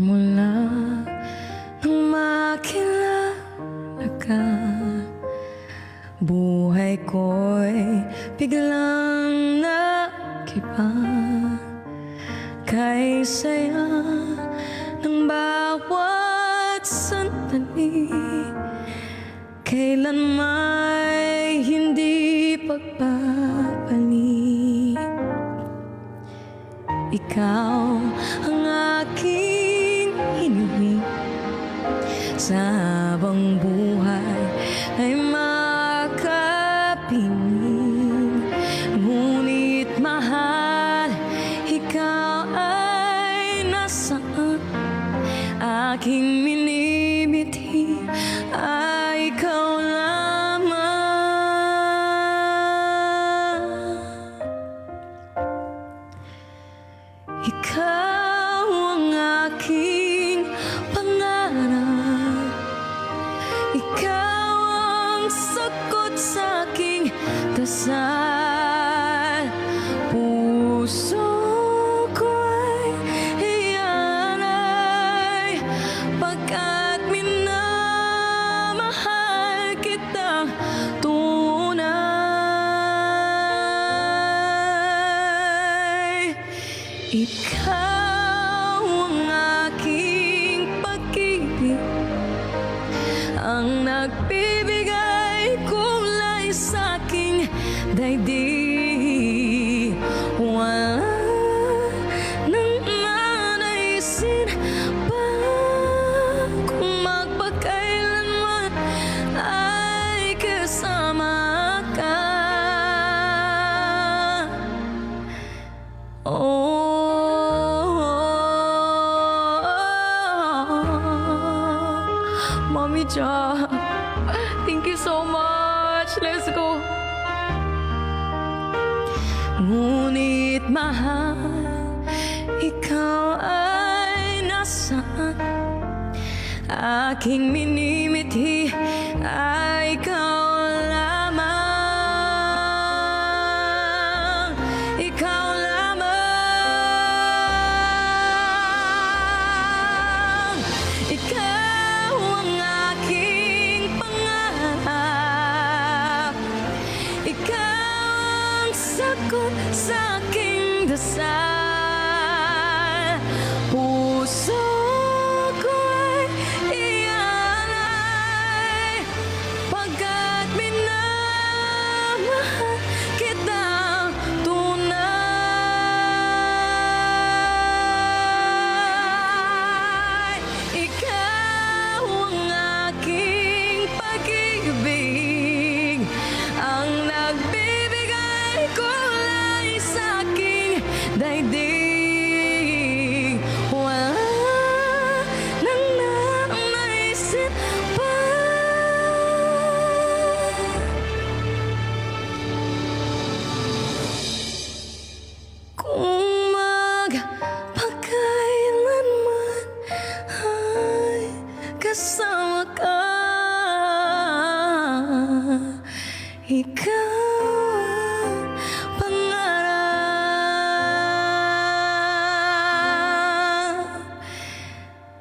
Mula nang makilala ka. Buhay ko'y biglang nakiba Kay saya ng bawat sandali Kailan may hindi pagbabalik ikaw ang aking hiniling Sa habang buhay ay makapiling Ngunit mahal, ikaw ay nasaan? Aking minimithi ay ikaw lamang. Ikaw Ikaw ang sagot sa aking dasal. Puso ko'y iyanay Pagkat minamahal kita tunay. Ikaw Ang nagbibigay kulay sa aking daigdig Thank you so much. Let's go. Ngunit mahal, ikaw ay nasaan? Aking minimithi aking aking daigdig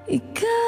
Ikaw